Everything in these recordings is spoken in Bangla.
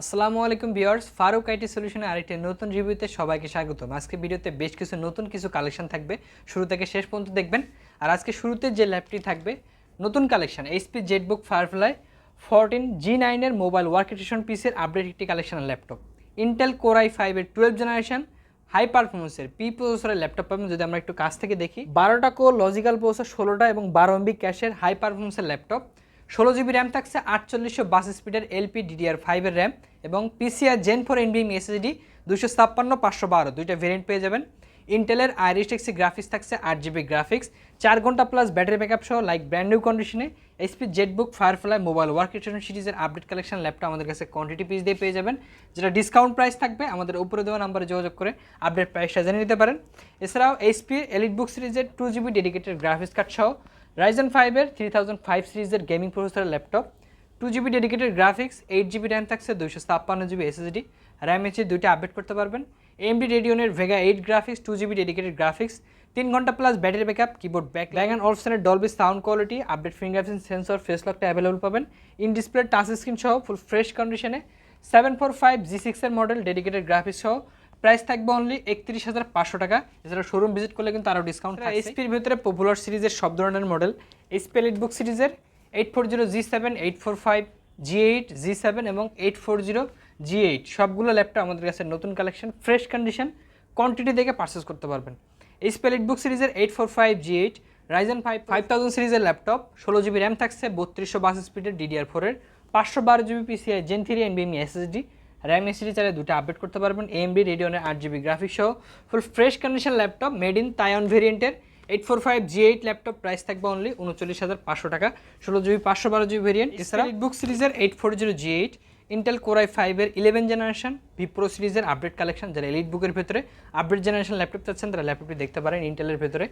আসসালামু আলাইকুম ভিউয়ার্স, ফারুক আইটি সলিউশনে আরেকটি নতুন রিভিউতে সবাইকে স্বাগতম। আজকে ভিডিওতে বেশ কিছু নতুন কিছু কালেকশন থাকবে। শুরু থেকে শেষ পর্যন্ত দেখবেন। আর আজকে শুরুতে যে ল্যাপটি থাকবে, নতুন collection, HP ZBook Firefly fourteen G নাইনের মোবাইল ওয়ার্কেটেশন পিসের আপডেট একটি কালেকশনের ল্যাপটপ। ইন্টেল কোরাই ফাইভের টুয়েলভ জেনারেশন হাই পারফরমেন্সের পি প্রসেসরের ল্যাপটপ পাবেন। যদি আমরা একটু কাছ থেকে দেখি, বারোটা কো লজিক্যাল প্রসেসর ষোলোটা এবং বারো এমবি ক্যাশের হাই পারফরমেন্সের ল্যাপটপ। ষোলো জিবি র্যাম থাকছে, আটচল্লিশশো বাস স্পিডের এলপি ডিডিআর ফাইভের র্যাম এবং পিসিআর জেন ফোর এনবিএম এসএসডি দুশো ছাপ্পান্ন, পাঁচশো বারো, দুইটা ভেরিয়েন্ট পেয়ে যাবেন। ইন্টেলের আইরিস্টেক্সি গ্রাফিক্স থাকছে, আট জিবি গ্রাফিক্স চার ঘণ্টা প্লাস ব্যাটারি ব্যাকআপ সহ লাইক ব্র্যান্ড নিউ কন্ডিশনে HP ZBook Firefly mobile workstation সিরিজের আপডেট কালেকশন ল্যাপটপ আমাদের কাছে কোয়ান্টিটি পিস দিয়ে পেয়ে যাবেন। যেটা ডিসকাউন্ট প্রাইস থাকবে, আমাদের উপরে দেওয়া নাম্বারে যোগাযোগ করে আপডেট প্রাইসটা জেনে নিতে পারেন। এছাড়াও এইচপি এলিট বুক সিরিজের two GB dedicated graphics card সহ রাইজেন ফাইভের থ্রি থাউজেন্ড ফাইভ সিরিজের গেমিং প্রসেসরের laptop two GB dedicated graphics eight GB RAM থাকছে দুইশো ছাপ্পান্ন জিবি এসএসডি র্যাম এসে দুইটা আপডেট করতে পারবেন। MD রেডিওনের Vega eight graphics two GB dedicated graphics তিন ঘণ্টা plus battery backup keyboard back bag and অলসনের Dolby sound quality update fingerprint sensor face লকটা অ্যাভেলেবল পাবেন। ইন ডিসপ্লে টাচ স্ক্রিন সহ ফুল ফ্রেশ কন্ডিশনে সেভেন ফোর ফাইভ জি সিক্সের মডেল ডেডিকেটেড গ্রাফিক্স সহ প্রাইস থাকবে অনলি একত্রিশ হাজার পাঁচশো টাকা। এছাড়া শোরুম ভিজিট করলে কিন্তু আরও ডিসকাউন্ট এইচপির ভিতরে পপুলার সিরিজের সব ধরনের মডেল এইচপি এলিট বুক সিরিজের eight four zero G seven eight four five G eight G seven এবং eight four zero G eight সবগুলো ল্যাপটপ আমাদের কাছে নতুন কালেকশন ফ্রেশ কন্ডিশন কোয়ান্টিটি দেখে পারচেস করতে পারবেন। এইচপি এলিট বুক সিরিজের eight four five G eight Ryzen five five thousand সিরিজের ল্যাপটপ ষোলো জিবি র্যাম থাকছে বত্রিশশো বাস স্পিডের ডিডিআর ফোরের পাঁচশো বারো জিবি পিসিআই জেন থ্রি এনবিএমি এসএসডি র্যাম এসিডি চাইলে দুটো আপডেট করতে পারবেন। এমবি রেডিওনের আট জিবি গ্রাফিক্স সহ। Full fresh condition laptop made in Taiwan ভেরিয়েন্টের eight four five G eight laptop price থাকবে অনলি উনচল্লিশ হাজার পাঁচশো টাকা। ষোলো জিবি পাঁচশো বারো জিবি ভেরিয়েন্ট এছাড়া বুক সিরিজের eight four zero G eight Intel core i ফাইভের ইলেভেন জেনারেশন ভিপ্রো সিরিজের আপডেট কালেকশন যারা এলিট বুকের ভেতরে আপডেট জেনারেশন ল্যাপটপ চাচ্ছেন তারা ল্যাপটপটি দেখতে পারেন ইন্টেলের ভেতরে।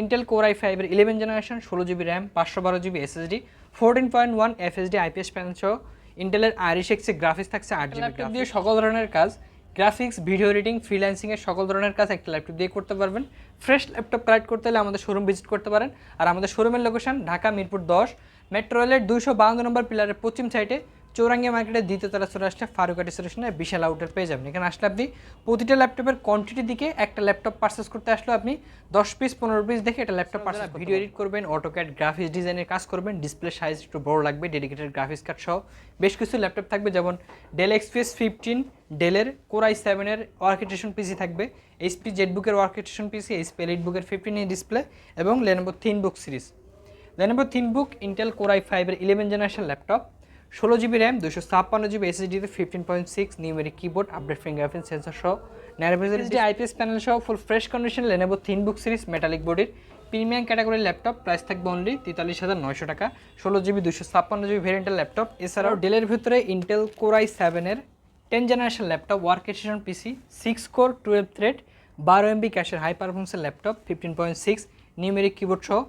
ইন্টেল কোরাই ফাইভের ইলেভেন জেনারেশন ষোলো জিবি র্যাম পাঁচশো বারো GB SSD fourteen point one FHD IPS panel সহ। ইন্টেলের আইরিশ এক্সে গ্রাফিক্স থাকছে আট জিবি ল্যাপটপ দিয়ে সকল ধরনের কাজ গ্রাফিক্স ভিডিও এডিটিং ফ্রিল্যান্সিংয়ের সকল ধরনের কাজ একটা ল্যাপটপ দিয়ে করতে পারবেন। ফ্রেশ ল্যাপটপ কালেক্ট করতে হলে আমাদের শোরুম ভিজিট করতে পারেন। আর আমাদের শোরুমের লোকেশন ঢাকা মিরপুর দশ মেট্রো রেলের দুইশো বাহান্ন নম্বর পিলারের পশ্চিম সাইডে চৌরাঙ্গিয়া মার্কেটের দ্বিতীয় তলা চলে আসলে ফারুকাটি সলিউশনে বিশাল আউটার পেয়ে যাবেন। এখানে আসলে আপনি প্রতিটা ল্যাপটপের কোয়ান্টিটি দিকে একটা ল্যাপটপ পারচেস করতে আসলে আপনি দশ পিস পনেরো পিস দেখে একটা ল্যাপটপ পারচেস ভিডিও এডিট করবেন অটোক্যাড গ্রাফিক্স ডিজাইনের কাজ করবেন ডিসপ্লে সাইজ একটু বড় লাগবে ডেডিকেটেড গ্রাফিক্স কার্ড সহ বেশ কিছু ল্যাপটপ থাকবে যেমন ডেল এক্সপিএস ফিফটিন ডেলের কোরাই সেভেনের ওয়ার্কেটেশন পিসি থাকবে এইচপি জেটবুকের ওয়ার্কেটেশন পিসি এইচপি এলিট বুকের ফিফটিন ডিসপ্লে এবং Lenovo ThinkBook series Lenovo ThinkBook Intel core i ফাইভের ইলেভেন জেনারেশন ল্যাপটপ ষোলো জিবি র্যাম দুশো ছাপ্পান্ন GB এসএসডিতে fifteen point six numeric keyboard update fingerprint sensor সহ ন্যারোভেজার আইপিএস প্যানেল সহ full fresh condition Lenovo ThinkBook series metallic বডির প্রিমিয়াম ক্যাটাগরির ল্যাপটপ প্রাইস থাকবে অনলি তেতাল্লিশ হাজার নয়শো টাকা। ষোলো জিবি দুশো ছাপ্পান্ন জিবি ভেরিয়েন্টের ল্যাপটপ এছাড়াও ডেলের ভিতরে ইন্টেল কোরাই সেভেনের ten generation laptop workstation PC six core twelve thread বারো এমবি ক্যাশের হাই পারফরমেন্সের laptop fifteen point six numeric keyboard সহ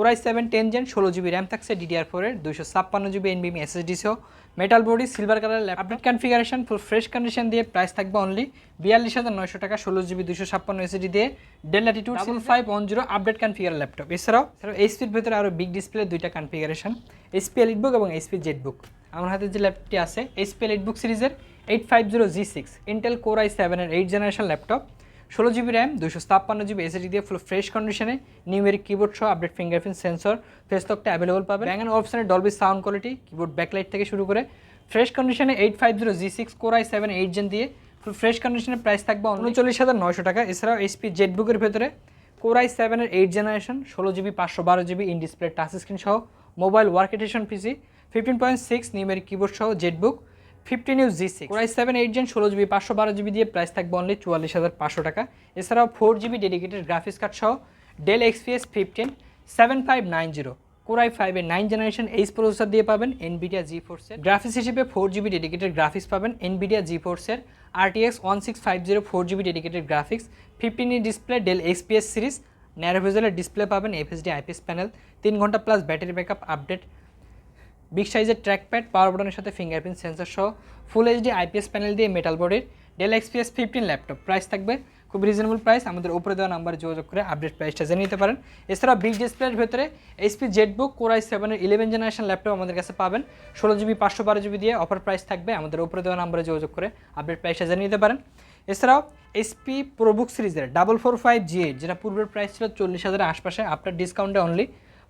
core i seven ten gen ষোলো জিবি র্যাম থাকছে ডিডিআর ফোরের দুইশো ছাপ্পান্ন জিবি এনবিএম এসএসডি সহ। Metal body silver colour update configuration full fresh condition দিয়ে প্রাইস থাকবে অনলি বিয়াল্লিশ হাজার নয়শো টাকা ষোলো জিবি দুশো ছাপ্পান্ন এসএসডি দিয়ে। Dell Latitude double five one zero update configure laptop এছাড়াও এছাড়াও এইচপির ভেতরে আরও বিগ ডিসপ্লে দুইটা কনফিগারেশন এইচপি এলিট বুক এবং এইচপি জেট বুক আমার হাতে যে ল্যাপটপটি আছে এইচপি এলিট বুক সিরিজের eight five zero G six Intel core i সেভেনের এইট জেনারেশন ল্যাপটপ ষোলো জিবি র্যাম দুশো ছাপ্পান্ন জিবি এসএসডি দিয়ে ফুল ফ্রেশ কন্ডিশনে নিউমেরিক কিবোর্ড সহ আপডেট ফিঙ্গারপ্রিন্ট সেন্সর ফেসলকটা অ্যাভেলেবল পাবে ব্যাং অ্যান্ড অপশনের Dolby sound quality keyboard backlight থেকে শুরু করে ফ্রেশ কন্ডিশনে eight five zero G six core i seven eight gen দিয়ে ফুল ফ্রেশ কন্ডিশনের প্রাইস থাকবে উনচল্লিশ হাজার নয়শো টাকা। এছাড়াও এইচপি জেট বুকের ভেতরে কোরাই সেভেনের এইট জেনারেশন ষোলো জিবি, পাঁচশো বারো GB in display touch screen সহ mobile workstation PC fifteen point six numeric keyboard সহ ZBook fifteen use G six. Core i seven eight gen ষোলো জিবি পাঁচশো বারো জিবি দিয়ে প্রাইস থাকবে অনলি চুয়াল্লিশ হাজার পাঁচশো টাকা। এছাড়াও four GB dedicated graphics card সহ Dell XPS fifteen seven five nine zero core i ফাইভের নাইন জেনারেশন এইচ প্রসেসর দিয়ে পাবেন এনবিডিয়া জি ফোর্সের গ্রাফিক্স হিসেবে ফোর জিবি ডেডিকেটেড গ্রাফিক্স পাবেন এনবিডিয়া জি ফোর্সের RTX one six five zero four GB dedicated graphics fifteen display Dell XPS series ন্যারোভেজেলের display পাবেন এফএসডি আইপিএস প্যানেল তিন ঘণ্টা plus battery backup update big সাইজের ট্র্যাকপ্যাড পাওয়ার বাটনের সাথে ফিঙ্গারপ্রিন্ট সেন্সর সহ ফুল এইচডি আইপিএস প্যানেল দিয়ে মেটাল বডির Dell XPS fifteen laptop price থাকবে খুব রিজনেবল প্রাইস আমাদের উপরে দেওয়া নাম্বারে যোগাযোগ করে আপডেট প্রাইসটা জেনে নিতে পারেন। এছাড়াও বিগ ডিসপ্লের ভেতরে এইচপি জেটবুক কোরাই সেভেনের ইলেভেন জেনারেশন ল্যাপটপ আমাদের কাছে পাবেন। ষোলো জিবি পাঁচশো বারো জিবি দিয়ে অফার প্রাইস থাকবে। আমাদের উপরে দেওয়া নাম্বারে যোগাযোগ করে আপডেট প্রাইসটা জেনে নিতে পারেন। এছাড়াও এইচপি প্রোবুক সিরিজের double four five G eight যেটা পূর্বের প্রাইস ছিল চল্লিশ হাজারের আশপাশে, আপনার ডিসকাউন্টে অনলি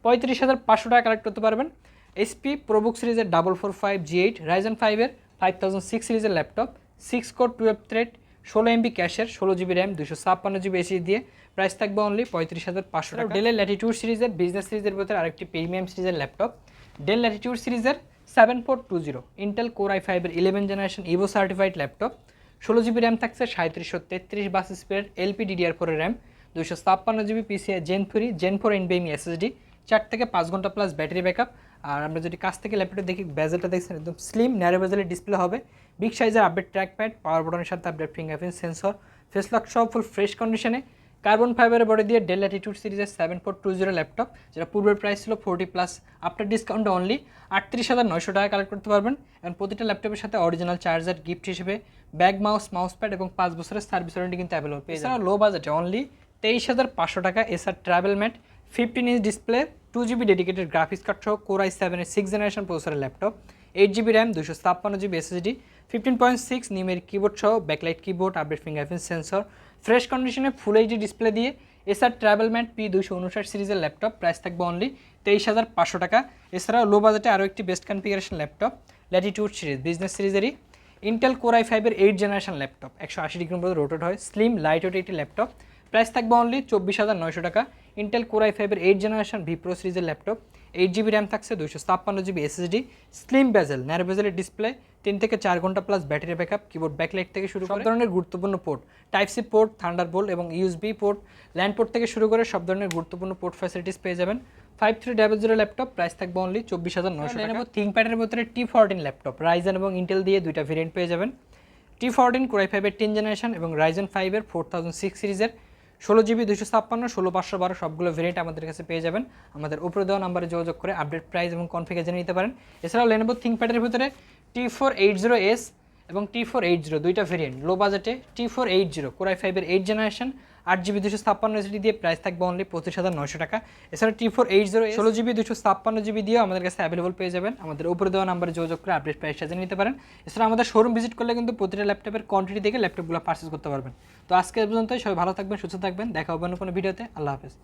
পঁয়ত্রিশ হাজার পাঁচশো টাকা কালেক্ট করতে পারবেন। এইচপি প্রোবুক সিরিজের double four five G eight Ryzen ফাইভের ফাইভ থাউজেন্ড সিক্স সিরিজের laptop six core twelve thread ষোলো এমবি ক্যাশের ষোলো জিবি র্যাম দুশো ছাপ্পান্ন জিবি এসি দিয়ে প্রাইস থাকবে অনলি পঁয়ত্রিশ হাজার পাঁচশো টাকা। ডেলের ল্যাটিটিউড সিরিজের বিজনেস সিরিজের ভিতরে আরেকটি প্রিমিয়াম সিরিজের ল্যাপটপ ডেল ল্যাটিটিউড সিরিজের seven four two zero Intel core i ফাইভের eleven generation Evo certified laptop ষোলো জিবি র্যাম থাকছে সাঁত্রিশশো তেত্রিশ বাস স্পিড এলপি ডিডিআর ফোরের র্যাম দুশো ছাপ্পান্ন GB PCIe gen three gen four এনবিএমি SSD চার থেকে পাঁচ ঘণ্টা প্লাস ব্যাটারি ব্যাকআপ আর আমরা যদি কাছ থেকে ল্যাপটপ দেখি বেজেলটা দেখছেন, একদম স্লিম ন্যারো বেজেলের ডিসপ্লে হবে। বিগ সাইজের আপডেট ট্র্যাক প্যাড পাওয়ার বটনের সাথে update fingerprint sensor face lock সব ফুল ফ্রেশ কন্ডিশনে কার্বন ফাইবারের বডি দিয়ে ডেল ল্যাটিটিউড সিরিজের seven four two zero laptop যেটা পূর্বের প্রাইস ছিল forty plus after discount only আটত্রিশ হাজার নয়শো টাকা কালেক্ট করতে পারবেন। এবং প্রতিটা ল্যাপটপের সাথে অরিজিনাল চার্জার গিফট হিসেবে ব্যাগ মাউস মাউস প্যাড এবং পাঁচ বছরের সার্ভিস ওয়ারেন্টি কিন্তু অ্যাভেলেবল পেয়ে যাবে লো বাজেটে অনলি তেইশ হাজার পাঁচশো টাকা Acer TravelMate fifteen inch display two GB dedicated graphics card সহ কোরাই সেভেনের সিক্স জেনারেশন প্রসেসরের ল্যাপটপ এইট জিবি র্যাম দুশো ছাপ্পান্ন GB SSD fifteen point six numeric keyboard সহ backlight keyboard update fingerprint sensor fresh কন্ডিশনে ফুল এইচডি ডিসপ্লে দিয়ে এসআর ট্রাভেল ম্যাট পি দুশো উনষাট সিরিজের ল্যাপটপ প্রাইস থাকবে অনলি তেইশ হাজার পাঁচশো টাকা। এছাড়াও লো বাজেটে আরও একটি best configuration laptop Latitude series business সিরিজেরই Intel core i ফাইভের এইট জেনারেশন ল্যাপটপ একশো আশি ডিগ্রি মধ্যে রোটেট হয় স্লিম লাইট ওয়েট একটি ল্যাপটপ প্রাইস থাকবে অনলি চব্বিশ হাজার নয়শো টাকা। ইন্টেল কোরাই ফাইভের এইট জেনারেশন ভি প্রো সিরিজের ল্যাপটপ এইট জিবি র্যাম থাকছে দুশো ছাপ্পান্ন GB SSD slim bezel narrow বেজেলের display তিন থেকে চার ঘণ্টা plus battery backup keyboard backlight থেকে শুরু করে সব ধরনের গুরুত্বপূর্ণ port type C port Thunderbolt এবং ইউএসবি পোর্ট ল্যান্ড পোর্ট থেকে শুরু করে সব ধরনের গুরুত্বপূর্ণ পোর্ট ফ্যাসিলিটিস পেয়ে যাবেন। Five three double zero laptop price থাকবে অনলি চব্বিশ হাজার নয়শো টাকা। থিঙ্কপ্যাডের ভিতরে টি ফোরটিন ল্যাপটপ রাইজেন এবং ইন্টেল দিয়ে দুইটা ভেরিয়েন্ট পেয়ে যাবেন। টি ফোরটিন কোরাই ফাইভের টেন জেনারেশন এবং রাইজেন ফাইভের ফোর থাউজেন্ড সিক্স সিরিজের ষোলো জিবি দুশো ছাপ্পান্ন, ষোলো পাঁচশো বারো সবগুলো ভেরিয়েন্ট আমাদের কাছে পেয়ে যাবেন। আমাদের উপরে দেওয়া নাম্বারে যোগাযোগ করে আপডেট প্রাইস এবং কনফিগার জেনে নিতে পারেন। এছাড়াও লেনোভো থিঙ্কপ্যাডের ভিতরে T four eight zero S এবং টি ফোর এইট জিরো দুইটা ভেরিয়েন্ট লো বাজেটে T four eight zero core i ফাইভের এইট জেনারেশন আট জিবি দুশো ছাপ্পান্ন এসডি দিয়ে প্রাইস থাকবে অনলি পঁচিশ হাজার নয়শো টাকা। এছাড়া টি ফোর এইট জিরো ষোলো জিবি দুশো ছাপ্পান্ন জিবি দিয়েও আমাদের কাছে অ্যাভেলেবল পেয়ে যাবেন। আমাদের উপরে দেওয়া নাম্বারে যোগাযোগ করে আপডেট প্রাইস সাজিয়ে নিতে পারেন। এছাড়া আমাদের শোরুম ভিজিট করলে কিন্তু প্রতিটা ল্যাপটপের কোয়ান্টিটি দেখে ল্যাপটপগুলো পার্চেস করতে পারবেন। তো আজকে পর্যন্তই, সবাই ভালো থাকবেন, সুস্থ থাকবেন। দেখা হবে কোনো ভিডিওতে আল্লাহ হাফেজ।